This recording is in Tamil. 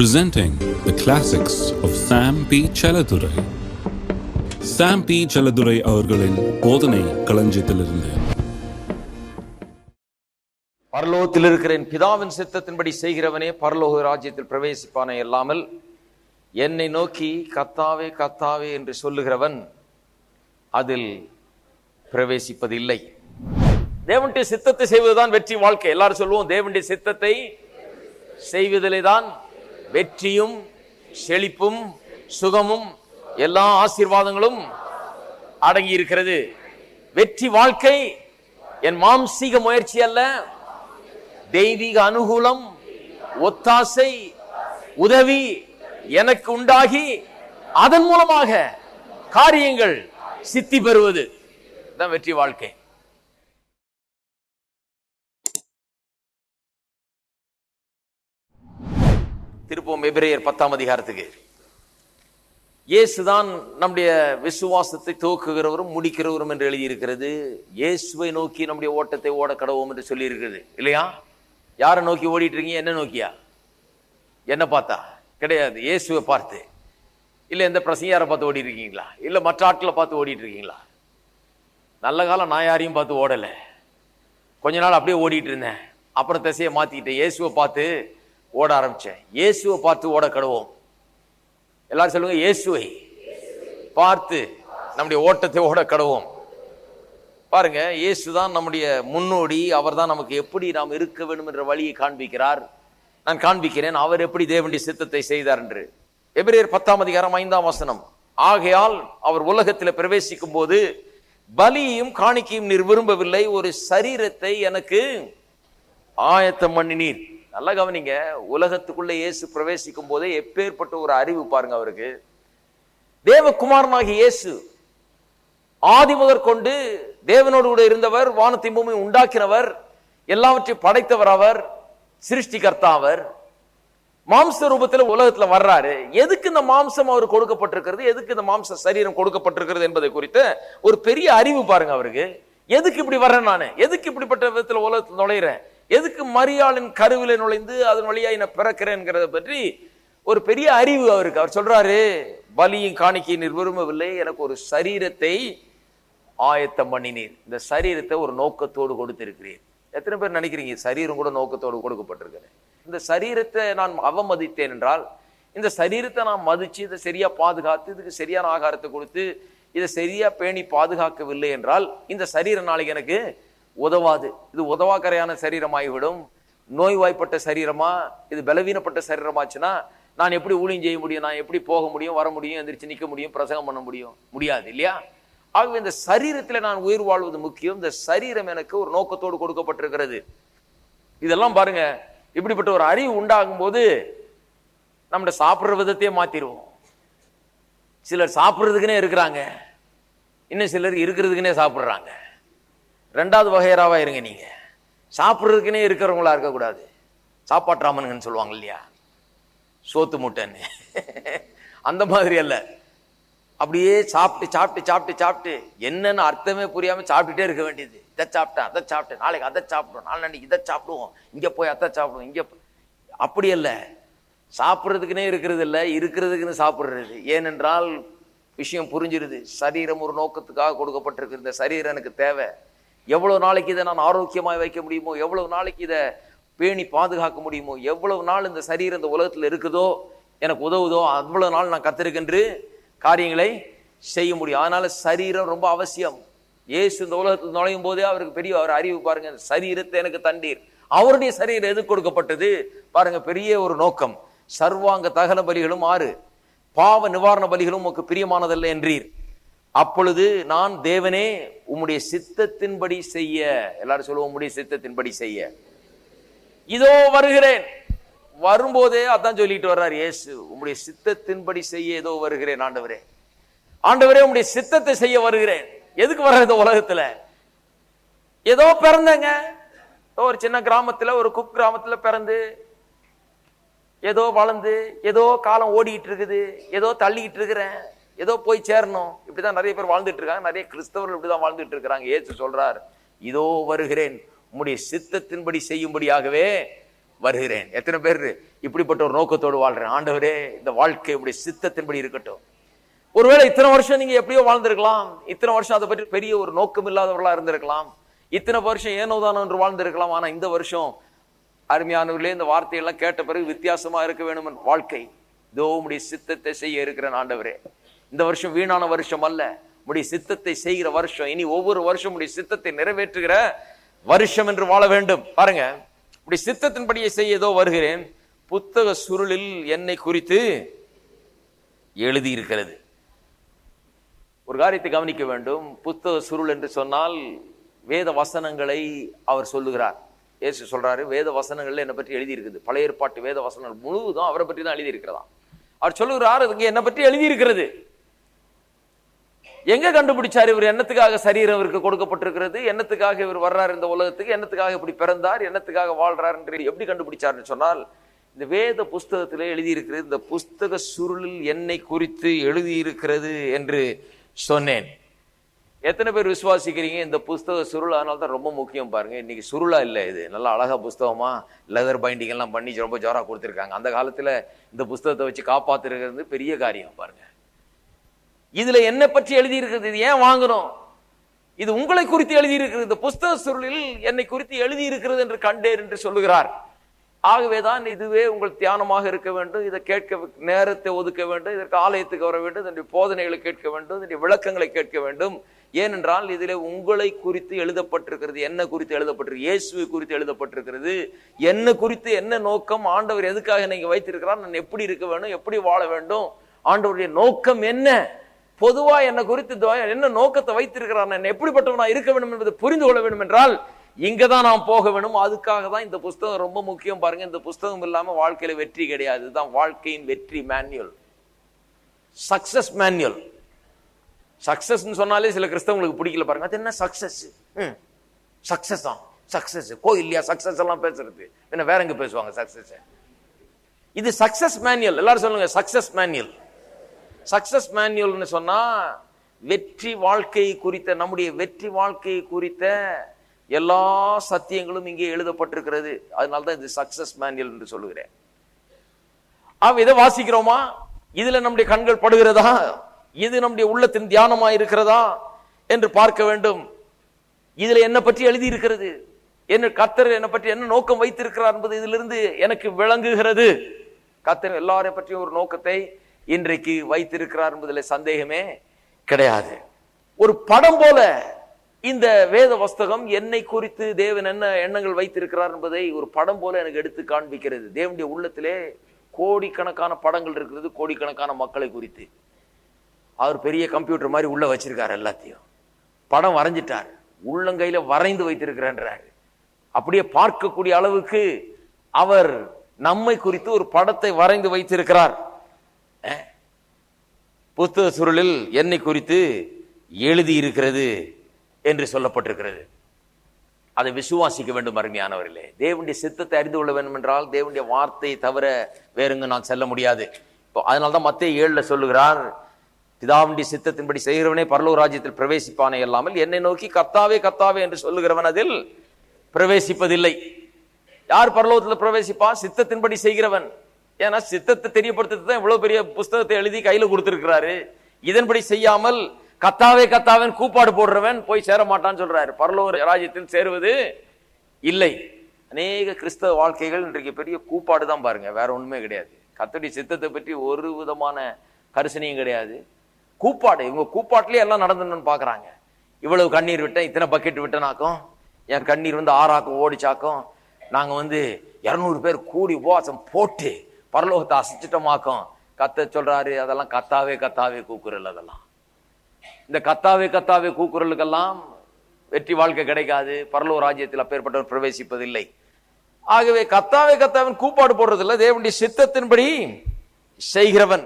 presenting the classics of Sam P. Chaladurai. Sam P Chelladurai அவர்களின் போதனை களஞ்சியத்திலிருந்து பரலோகத்தில் இருக்கிற என் பிதாவின் சித்தத்தின்படி செய்கிறவனே பரலோக ராஜ்யத்தில் பிரவேசிப்பானே இல்லாமல் என்னை நோக்கி கத்தாவே கத்தாவே என்று சொல்லுகிறவன் அதில் பிரவேசிப்பதில்லை தேவனுடைய சித்தத்தை செய்வதுதான் வெற்றி வாழ்க்கை எல்லாரும் சொல்லுவோம் தேவனுடைய சித்தத்தை செய்வதிலே தான் வெற்றியும் செழிப்பும் சுகமும் எல்லா ஆசீர்வாதங்களும் அடங்கி இருக்கிறது வெற்றி வாழ்க்கை என் மாம்சீக முயற்சி அல்ல. தெய்வீக அனுகூலம் ஒத்தாசை உதவி எனக்கு உண்டாகி அதன் மூலமாக காரியங்கள் சித்தி பெறுவது. தான் வெற்றி வாழ்க்கை. திருப்போம் எபிரேயர் பத்தாம் அதிகாரத்துக்கு. இயேசுதான் நம்முடைய விசுவாசத்தை துவக்குகிறவரும் முடிக்கிறவரும் என்று எழுதியிருக்கிறது. இயேசுவை நோக்கி நம்முடைய ஓட்டத்தை ஓட கடவோம் என்று சொல்லியிருக்கிறது. இல்லையா? யாரை நோக்கி ஓடிட்டு இருக்கீங்க என்ன நோக்கியா? என்ன பார்த்தா? கிடையாது. இயேசுவை பார்த்து. இல்லை எந்த பிரசங்காரை பார்த்து ஓடி இருக்கீங்களா இல்லை மற்ற ஆட்களை பார்த்து ஓடிட்டு இருக்கீங்களா நல்ல காலம் நான் யாரையும் பார்த்து ஓடலை. கொஞ்ச நாள் அப்படியே ஓடிட்டு இருந்தேன் அப்புறம் திசையை மாற்றிக்கிட்டேன் இயேசுவை பார்த்து ஓட ஆரம்பித்தேன் இயேசுவை பார்த்து ஓட கடுவோம். எல்லாரும் சொல்லுங்க இயேசுவை பார்த்து நம்முடைய ஓட்டத்தை ஓட கடவோம். பாருங்க இயேசு தான் நம்முடைய முன்னோடி அவர் தான் நமக்கு எப்படி நாம் இருக்க வேண்டும் என்ற வழியை காண்பிக்கிறார். நான் காண்பிக்கிறேன் அவர் எப்படி தேவனுடைய சித்தத்தை செய்தார் என்று. எபிரேர் பத்தாம் அதிகாரம் ஐந்தாம் வசனம். ஆகையால் அவர் உலகத்தில் பிரவேசிக்கும் போது பலியும் காணிக்கையும் நீர் விரும்பவில்லை ஒரு சரீரத்தை எனக்கு ஆயத்தம் பண்ணினீர் நல்லா கவனிங்க உலகத்துக்குள்ள இயேசு பிரவேசிக்கும் போதே எப்பேற்பட்ட ஒரு அறிவு பாருங்க அவருக்கு. தேவகுமாரனாகிய இயேசு ஆதி முதற்கொண்டு தேவனோடு கூட இருந்தவர் வானத்தின் பூமி உண்டாக்கினவர் எல்லாவற்றையும் படைத்தவர் அவர் சிருஷ்டிகர்த்தா அவர். மாம்ச ரூபத்துல உலகத்துல வர்றாரு. எதுக்கு இந்த மாம்சம் அவர் கொடுக்கப்பட்டிருக்கிறது? எதுக்கு இந்த மாம்ச சரீரம் கொடுக்கப்பட்டிருக்கிறது என்பதை குறித்த ஒரு பெரிய அறிவு பாருங்க அவருக்கு. எதுக்கு இப்படி வர்றேன் நானு? எதுக்கு இப்படிப்பட்ட விதத்துல உலகத்தில் நுழையிறேன்? எதுக்கு மரியாளின் கருவில நுழைந்து அதன் வழியாக நான் பிறக்கிறேன்கிறத பற்றி ஒரு பெரிய அறிவு அவருக்கு. அவர் சொல்றாரு பலியும் காணிக்கை நீர் விரும்பவில்லை. எனக்கு ஒரு சரீரத்தை ஆயத்தம் பண்ணினீர். இந்த சரீரத்தை ஒரு நோக்கத்தோடு கொடுத்திருக்கிறேன் எத்தனை பேர் நினைக்கிறீங்க சரீரம் கூட நோக்கத்தோடு கொடுக்கப்பட்டிருக்கிறேன் இந்த சரீரத்தை நான் அவமதித்தேன் என்றால் இந்த சரீரத்தை நான் மதித்து இதை சரியாக பாதுகாத்து இதுக்கு சரியான ஆகாரத்தை கொடுத்து இதை சரியாக பேணி பாதுகாக்கவில்லை என்றால் இந்த சரீரம் நாளைக்கு எனக்கு உதவாது. இது உதவாக்கரையான சரீரமாகிவிடும் நோய்வாய்ப்பட்ட சரீரமா? இது பலவீனப்பட்ட சரீரமாச்சுன்னா நான் எப்படி ஊழியம் செய்ய முடியும்? நான் எப்படி போக முடியும்? வர முடியும்? எந்திரிச்சு நிற்க முடியும்? பிரசங்கம் பண்ண முடியும்? முடியாது இல்லையா? ஆகவே இந்த சரீரத்தில் நான் உயிர் வாழ்வது முக்கியம். இந்த சரீரம் எனக்கு ஒரு நோக்கத்தோடு கொடுக்கப்பட்டிருக்கிறது. இதெல்லாம் பாருங்க. இப்படிப்பட்ட ஒரு அறிவு உண்டாகும் போது நம்ம சாப்பிட்ற விதத்தையே மாத்திடுவோம் சிலர் சாப்பிட்றதுக்குன்னே இருக்கிறாங்க. இன்னும் சிலர் இருக்கிறதுக்குனே சாப்பிட்றாங்க. ரெண்டாவது வகையராவாக இருங்க நீங்கள் சாப்பிட்றதுக்குனே இருக்கிறவங்களா இருக்கக்கூடாது. சாப்பாட்டு ராமனுங்கன்னு சொல்லுவாங்க இல்லையா? சோத்து மூட்டைன்னு. அந்த மாதிரி அல்ல. அப்படியே சாப்பிட்டு சாப்பிட்டு சாப்பிட்டு சாப்பிட்டு என்னன்னு அர்த்தமே புரியாமல் சாப்பிட்டுட்டே இருக்க வேண்டியது. இதை சாப்பிட்டேன் அதை சாப்பிட்டேன். நாளைக்கு அதை சாப்பிடுவோம் நாளைக்கு இதை சாப்பிடுவோம். இங்கே போய் அதை சாப்பிடுவோம். இங்கே அப்படி அல்ல. சாப்பிட்றதுக்குனே இருக்கிறது இல்லை இருக்கிறதுக்குன்னு சாப்பிட்றது. ஏனென்றால் விஷயம் புரிஞ்சிருது. சரீரம் ஒரு நோக்கத்துக்காக கொடுக்கப்பட்டிருக்கு இந்த சரீரம் எனக்கு தேவை. எவ்வளவு நாளைக்கு இதை நான் ஆரோக்கியமாக வைக்க முடியுமோ எவ்வளவு நாளைக்கு இதை பேணி பாதுகாக்க முடியுமோ எவ்வளவு நாள் இந்த சரீரம் இந்த உலகத்தில் இருக்குதோ எனக்கு உதவுதோ அவ்வளவு நாள் நான் கத்திருக்கென்று காரியங்களை செய்ய முடியும். அதனால சரீரம் ரொம்ப அவசியம். இயேசு இந்த உலகத்தில் நுழையும் போதே அவருக்கு பெரிய அவர் அறிவு பாருங்க. சரீரத்தை எனக்கு தண்டீர் அவருடைய சரீரம் எது கொடுக்கப்பட்டது? பாருங்க பெரிய ஒரு நோக்கம். சர்வாங்க தகன பலிகளும் ஆறு. பாவ நிவாரண பலிகளும் உங்களுக்கு பிரியமானதல்ல என்றீர். அப்பொழுது நான் தேவனே உம்முடைய சித்தத்தின்படி செய்ய. எல்லாரும் சொல்லுவோம் உம்முடைய சித்தத்தின்படி செய்ய. இதோ வருகிறேன். வரும்போதே அதான் சொல்லிட்டு வர்றார் இயேசு. உம்முடைய சித்தத்தின்படி செய்ய ஏதோ வருகிறேன் ஆண்டவரே. ஆண்டவரே உம்முடைய சித்தத்தை செய்ய வருகிறேன். எதுக்கு வர்ற இந்த உலகத்துல? ஏதோ பிறந்தேங்க. ஏதோ ஒரு சின்ன கிராமத்துல ஒரு குக் கிராமத்துல பிறந்து ஏதோ வளர்ந்து ஏதோ காலம் ஓடிக்கிட்டு இருக்குது ஏதோ தள்ளிக்கிட்டு இருக்கிறேன். ஏதோ போய் சேரணும். இப்படி தான் நிறைய பேர் வாழ்ந்துட்டு இருக்காங்க. நிறைய கிறிஸ்தவர்கள் இப்படிதான் வாழ்ந்துட்டு இருக்கிறாங்க. ஏசு சொல்றார் இதோ வருகிறேன். உம்முடைய சித்தத்தின்படி செய்யும்படியாகவே வருகிறேன். எத்தனை பேர் இப்படிப்பட்ட ஒரு நோக்கத்தோடு வாழ்றேன் ஆண்டவரே இந்த வாழ்க்கை இப்படி சித்தத்தின்படி இருக்கட்டும். ஒருவேளை இத்தனை வருஷம் நீங்க எப்படியோ வாழ்ந்திருக்கலாம். இத்தனை வருஷம் அதை பற்றி பெரிய ஒரு நோக்கம் இல்லாதவர்களா இருந்திருக்கலாம். இத்தனை வருஷம் ஏனோதானோ என்று வாழ்ந்திருக்கலாம். ஆனா இந்த வருஷம் அருமையானவர்களே இந்த வார்த்தையெல்லாம் கேட்ட பிறகு வித்தியாசமா இருக்க வேணும் வாழ்க்கை. இதோ உடைய சித்தத்தை செய்ய இருக்கிறேன் ஆண்டவரே. இந்த வருஷம் வீணான வருஷம் அல்ல. உடைய சித்தத்தை செய்கிற வருஷம். இனி ஒவ்வொரு வருஷம் உடைய சித்தத்தை நிறைவேற்றுகிற வருஷம் என்று வாழ வேண்டும். பாருங்க. உடைய சித்தத்தின்படியே செய்ய ஏதோ வருகிறேன். புத்தக சுருளில் என்னை குறித்து எழுதியிருக்கிறது. ஒரு காரியத்தை கவனிக்க வேண்டும். புத்தக சுருள் என்று சொன்னால் வேத வசனங்களை அவர் சொல்லுகிறார். இயேசு சொல்றாரு வேத வசனங்கள்ல என்னை பற்றி எழுதியிருக்குது. பழைய ஏற்பாட்டு வேத வசனங்கள் முழுவதும் அவரை பற்றி தான் எழுதியிருக்கிறதா அவர் சொல்லுகிறார் அதுக்கு என்னை பற்றி எழுதியிருக்கிறது. எங்க கண்டுபிடிச்சார் இவர்? என்னத்துக்காக சரீரம் இவருக்கு கொடுக்கப்பட்டிருக்கிறது? என்னத்துக்காக இவர் வர்றார் இந்த உலகத்துக்கு? என்னத்துக்காக இப்படி பிறந்தார்? என்னத்துக்காக வாழ்றார் என்று எப்படி கண்டுபிடிச்சார்னு சொன்னால் இந்த வேத புஸ்தகத்திலே எழுதியிருக்கிறது இந்த புஸ்தக சுருளில் என்னை குறித்து எழுதியிருக்கிறது என்று சொன்னேன். எத்தனை பேர் விசுவாசிக்கிறீங்க? இந்த புஸ்தக சுருள் அதனால தான் ரொம்ப முக்கியம் பாருங்க. இன்னைக்கு சுருளா இல்லை இது. நல்லா அழகா புஸ்தகமா லெதர் பைண்டிங் எல்லாம் பண்ணி ரொம்ப ஜோரா கொடுத்துருக்காங்க. அந்த காலத்துல இந்த புஸ்தகத்தை வச்சு காப்பாத்துறது பெரிய காரியம் பாருங்க. இதுல என்ன பற்றி எழுதி இருக்கிறது இது ஏன் வாங்கணும் இது உங்களை குறித்து எழுதி இருக்கிறது இந்த புஸ்தக சுருளில் என்னை குறித்து எழுதி இருக்கிறது என்று கண்டேன் என்று சொல்லுகிறார். ஆகவேதான் இதுவே உங்கள் தியானமாக இருக்க வேண்டும் இதை கேட்க நேரத்தை ஒதுக்க வேண்டும் இதற்கு ஆலயத்துக்கு வர வேண்டும் இதனுடைய போதனைகளை கேட்க வேண்டும் இதனுடைய விளக்கங்களை கேட்க வேண்டும். ஏனென்றால் இதிலே உங்களை குறித்து எழுதப்பட்டிருக்கிறது என்ன குறித்து எழுதப்பட்டிருக்கு இயேசுவை குறித்து எழுதப்பட்டிருக்கிறது. என்ன குறித்து என்ன நோக்கம் ஆண்டவர் எதுக்காக நீங்க வைத்திருக்கிறார் நான் எப்படி இருக்க வேண்டும் எப்படி வாழ வேண்டும் ஆண்டவருடைய நோக்கம் என்ன? பொதுவாக என்ன குறித்து என்ன நோக்கத்தை வைத்திருக்கிறார் நான் எப்படிப்பட்டவனா இருக்க வேண்டும் என்பதை புரிந்து கொள்ள வேண்டும் என்றால் இங்கதான் நான் போக வேண்டும் அதுக்காக தான் இந்த புஸ்தகம் ரொம்ப முக்கியம் பாருங்க. இந்த புஸ்தகம் இல்லாம வாழ்க்கையில வெற்றி கிடையாது. இதுதான் வாழ்க்கையின் வெற்றி மேன்யூல் சக்சஸ் மேன்யூல் சக்சஸ் சொன்னாலே சில கிறிஸ்தவங்களுக்கு பிடிக்கல பாருங்க. அது என்ன சக்சஸ் சக்சஸ் தான் சக்சஸ் கோயில்லையா சக்சஸ் எல்லாம் பேசுறது? என்ன வேற எங்க பேசுவாங்க சக்சஸ் இது சக்சஸ் மேன்யுவல் எல்லாரும் சொல்லுங்க சக்சஸ் மேன்யுவல் சக்சஸ் மேன்யூல்னு சொன்னா வெற்றி வாழ்க்கை குறித்த நம்முடைய வெற்றி வாழ்க்கை குறித்த எல்லா சத்தியங்களும் இங்கே எழுதப்பட்டிருக்கிறது. அதனால தான் இது சக்சஸ் மேன்யுவல் என்று சொல்லுகிறேன். ஆக இதை வாசிக்கிறோமா? இதுல நம்முடைய கண்கள் படுகிறதா? இது நம்முடைய உள்ளத்தின் தியானமா இருக்கிறதா? என்று பார்க்க வேண்டும். இதுல என்ன பற்றி எழுதி இருக்கிறது என்ன கத்தர் என்னை பற்றி என்ன நோக்கம் வைத்திருக்கிறார் என்பது இதிலிருந்து எனக்கு விளங்குகிறது. கத்தர் எல்லாரையும் பற்றியும் ஒரு நோக்கத்தை இன்றைக்கு வைத்திருக்கிறார் என்பதில் சந்தேகமே கிடையாது. ஒரு படம் போல இந்த வேத வஸ்தகம் என்னை குறித்து தேவன் என்ன எண்ணங்கள் வைத்திருக்கிறார் என்பதை ஒரு படம் போல எனக்கு எடுத்து காண்பிக்கிறது. தேவனுடைய உள்ளத்திலே கோடிக்கணக்கான படங்கள் இருக்கிறது கோடிக்கணக்கான மக்களை குறித்து. அவர் பெரிய கம்ப்யூட்டர் மாதிரி உள்ள வச்சிருக்காரு எல்லாத்தையும். படம் வரைஞ்சிட்டார். உள்ளங்கையில வரைந்து வைத்திருக்கிறார் அப்படியே பார்க்கக்கூடிய அளவுக்கு அவர் நம்மை குறித்து ஒரு படத்தை வரைந்து வைத்திருக்கிறார். புத்தக சுருளில் என்னை குறித்து எழுதி இருக்கிறது என்று சொல்லப்பட்டிருக்கிறது. அதை விசுவாசிக்க வேண்டும் அருமையானவர்களே. தேவனுடைய சித்தத்தை அறிந்து கொள்ள வேண்டும் என்றால் தேவனுடைய வார்த்தையை தவிர வேறுங்க நான் செல்ல முடியாது. இப்போ அதனால தான் மத்திய ஏழில் சொல்லுகிறார் பிதாவுடைய சித்தத்தின்படி செய்கிறவனே பரலோ ராஜ்யத்தில் பிரவேசிப்பானே இல்லாமல் என்னை நோக்கி கத்தாவே கத்தாவே என்று சொல்லுகிறவன் அதில் பிரவேசிப்பதில்லை. யார் பரலோகத்தில் பிரவேசிப்பான் சித்தத்தின்படி செய்கிறவன். ஏன்னா சித்தத்தை தெரியப்படுத்துறது தான் இவ்வளவு பெரிய புஸ்தகத்தை எழுதி கையில கொடுத்திருக்கிறாரு. இதன்படி செய்யாமல் கத்தாவே கத்தாவன் கூப்பாடு போடுறவன் போய் சேர மாட்டான்னு சொல்றாரு. பரலோக ராஜ்யத்தில் சேருவது இல்லை. அநேக கிறிஸ்தவ வாழ்க்கைகள் இன்றைக்கு பெரிய கூப்பாடு தான் பாருங்க. வேற ஒண்ணுமே கிடையாது. கத்தடி சித்தத்தை பற்றி ஒரு விதமான கரிசனையும் கிடையாது. கூப்பாடு இவங்க கூப்பாட்டிலே எல்லாம் நடந்துன்னு பாக்குறாங்க. இவ்வளவு கண்ணீர் விட்டேன் இத்தனை பக்கெட் விட்டனாக்கும் என் கண்ணீர் வந்து ஆறாக்கும் ஓடிச்சாக்கும் நாங்க வந்து இருநூறு பேர் கூடி உபவாசம் போட்டு பரலோகத்தை அசைச்சிட்டோமாக்கும். கத்த சொல்றாரு அதெல்லாம் கத்தாவே கத்தாவே கூக்குரல் அதெல்லாம். இந்த கத்தாவே கத்தாவே கூக்குரலுக்கெல்லாம் வெற்றி வாழ்க்கை கிடைக்காது. பரலோக ராஜ்யத்தில் அப்பேற்பட்டவர் பிரவேசிப்பதில்லை. ஆகவே கத்தாவே கத்தாவின் கூப்பாடு போடுறதில்ல. தேவனுடைய சித்தத்தின்படி செய்கிறவன்.